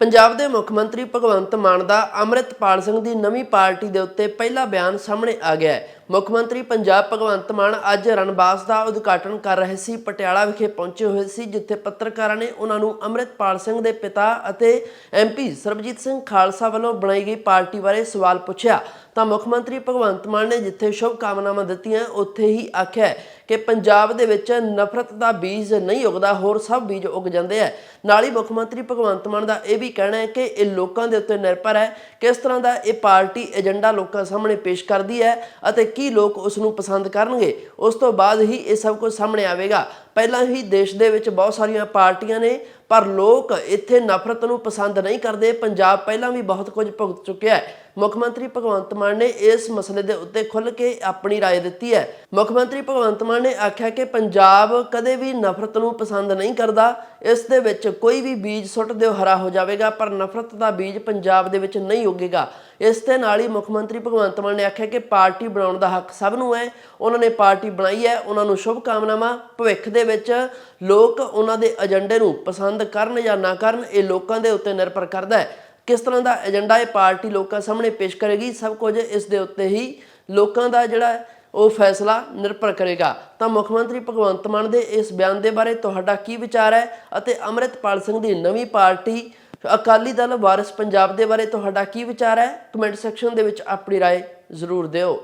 ਪੰਜਾਬ ਦੇ ਮੁੱਖ ਮੰਤਰੀ ਭਗਵੰਤ ਮਾਨ ਦਾ ਅੰਮ੍ਰਿਤਪਾਲ ਸਿੰਘ ਦੀ ਨਵੀਂ ਪਾਰਟੀ ਦੇ ਉੱਤੇ ਪਹਿਲਾ ਬਿਆਨ ਸਾਹਮਣੇ ਆ ਗਿਆ ਹੈ। ਮੁੱਖ ਮੰਤਰੀ ਪੰਜਾਬ ਭਗਵੰਤ ਮਾਨ ਅੱਜ ਰਣਬਾਸ ਦਾ ਉਦਘਾਟਨ ਕਰ ਰਹੇ ਸੀ। ਪਟਿਆਲਾ ਵਿਖੇ ਪਹੁੰਚੇ ਹੋਏ ਸੀ, ਜਿੱਥੇ ਪੱਤਰਕਾਰਾਂ ਨੇ ਉਹਨਾਂ ਨੂੰ ਅੰਮ੍ਰਿਤਪਾਲ ਸਿੰਘ ਦੇ ਪਿਤਾ ਅਤੇ ਐਮਪੀ ਸਰਬਜੀਤ ਸਿੰਘ ਖਾਲਸਾ ਵੱਲੋਂ ਬਣਾਈ ਗਈ ਪਾਰਟੀ ਬਾਰੇ ਸਵਾਲ ਪੁੱਛਿਆ। ਤਾਂ ਮੁੱਖ ਮੰਤਰੀ ਭਗਵੰਤ ਮਾਨ ਨੇ ਜਿੱਥੇ ਸ਼ੁਭ ਕਾਮਨਾਵਾਂ ਦਿੱਤੀਆਂ, ਉੱਥੇ ਹੀ ਆਖਿਆ ਕਿ ਪੰਜਾਬ ਦੇ ਵਿੱਚ ਨਫ਼ਰਤ ਦਾ ਬੀਜ ਨਹੀਂ ਉਗਦਾ, ਹੋਰ ਸਭ ਬੀਜ ਉਗ ਜਾਂਦੇ ਆ। ਨਾਲ ਹੀ ਮੁੱਖ ਮੰਤਰੀ ਭਗਵੰਤ ਮਾਨ ਦਾ ਇਹ ਵੀ ਕਹਿਣਾ ਹੈ ਕਿ ਇਹ ਲੋਕਾਂ ਦੇ ਉੱਤੇ ਨਿਰਭਰ ਹੈ, ਕਿਸ ਤਰ੍ਹਾਂ ਦਾ ਇਹ ਪਾਰਟੀ ਏਜੰਡਾ ਲੋਕਾਂ ਸਾਹਮਣੇ ਪੇਸ਼ ਕਰਦੀ ਹੈ ਅਤੇ ਕੀ ਲੋਕ ਉਸ ਨੂੰ ਪਸੰਦ ਕਰਨਗੇ? ਉਸ ਤੋਂ ਬਾਅਦ ਹੀ ਇਹ ਸਭ ਕੁਝ ਸਾਹਮਣੇ ਆਵੇਗਾ। ਪਹਿਲਾਂ ਹੀ ਦੇਸ਼ ਦੇ ਵਿੱਚ ਬਹੁਤ ਸਾਰੀਆਂ ਪਾਰਟੀਆਂ ਨੇ ਪਰ ਲੋਕ ਇੱਥੇ ਨਫ਼ਰਤ ਨੂੰ ਪਸੰਦ ਨਹੀਂ ਕਰਦੇ ਪੰਜਾਬ ਪਹਿਲਾਂ ਵੀ ਬਹੁਤ ਕੁਝ ਭੁਗਤ ਚੁੱਕਿਆ ਹੈ ਮੁੱਖ ਮੰਤਰੀ ਭਗਵੰਤ ਮਾਨ ਨੇ ਇਸ ਮਸਲੇ ਦੇ ਉੱਤੇ ਖੁੱਲ੍ਹ ਕੇ ਆਪਣੀ رائے ਦਿੱਤੀ ਹੈ ਮੁੱਖ ਮੰਤਰੀ ਭਗਵੰਤ ਮਾਨ ਨੇ ਆਖਿਆ ਕਿ ਪੰਜਾਬ ਕਦੇ ਵੀ ਨਫ਼ਰਤ ਨੂੰ ਪਸੰਦ ਨਹੀਂ ਕਰਦਾ ਇਸ ਦੇ ਵਿੱਚ ਕੋਈ ਵੀ ਬੀਜ ਸੁੱਟ ਦਿਓ ਹਰਾ ਹੋ ਜਾਵੇਗਾ ਪਰ ਨਫ਼ਰਤ ਦਾ ਬੀਜ ਪੰਜਾਬ ਦੇ ਵਿੱਚ ਨਹੀਂ ਉੱਗੇਗਾ ਇਸ ਦੇ ਨਾਲ ਹੀ ਮੁੱਖ ਮੰਤਰੀ ਭਗਵੰਤ ਮਾਨ ਨੇ ਆਖਿਆ ਕਿ ਪਾਰਟੀ ਬਣਾਉਣ ਦਾ ਹੱਕ ਸਭ ਨੂੰ ਹੈ ਉਹਨਾਂ ਨੇ ਪਾਰਟੀ ਬਣਾਈ ਹੈ ਉਹਨਾਂ ਨੂੰ ਸ਼ੁਭ ਕਾਮਨਾਵਾਂ ਭਵਿੱਖ ਦੇ ਵਿੱਚ ਲੋਕ ਉਹਨਾਂ ਦੇ ਏਜੰਡੇ ਨੂੰ ਪਸੰਦ ਕਰਨ ਜਾਂ ਨਾ ਕਰਨ ਇਹ ਲੋਕਾਂ ਦੇ ਉੱਤੇ ਨਿਰਭਰ ਕਰਦਾ ਹੈ ਕਿਸ ਤਰ੍ਹਾਂ ਦਾ ਏਜੰਡਾ ਇਹ ਪਾਰਟੀ ਲੋਕਾਂ ਸਾਹਮਣੇ ਪੇਸ਼ ਕਰੇਗੀ ਸਭ ਕੁਝ ਇਸ ਦੇ ਉੱਤੇ ਹੀ ਲੋਕਾਂ ਦਾ ਜਿਹੜਾ ਹੈ ਉਹ ਫੈਸਲਾ ਨਿਰਭਰ ਕਰੇਗਾ ਤਾਂ ਮੁੱਖ ਮੰਤਰੀ ਭਗਵੰਤ ਮਾਨ ਦੇ ਇਸ ਬਿਆਨ ਦੇ ਬਾਰੇ ਤੁਹਾਡਾ ਕੀ ਵਿਚਾਰ ਹੈ ਅਤੇ ਅੰਮ੍ਰਿਤਪਾਲ ਸਿੰਘ ਦੀ ਨਵੀਂ ਪਾਰਟੀ ਅਕਾਲੀ ਦਲ ਵਾਰਿਸ ਪੰਜਾਬ ਦੇ ਬਾਰੇ ਤੁਹਾਡਾ ਕੀ ਵਿਚਾਰ ਹੈ ਕਮੈਂਟ ਸੈਕਸ਼ਨ ਦੇ ਵਿੱਚ ਆਪਣੀ رائے ਜ਼ਰੂਰ ਦਿਓ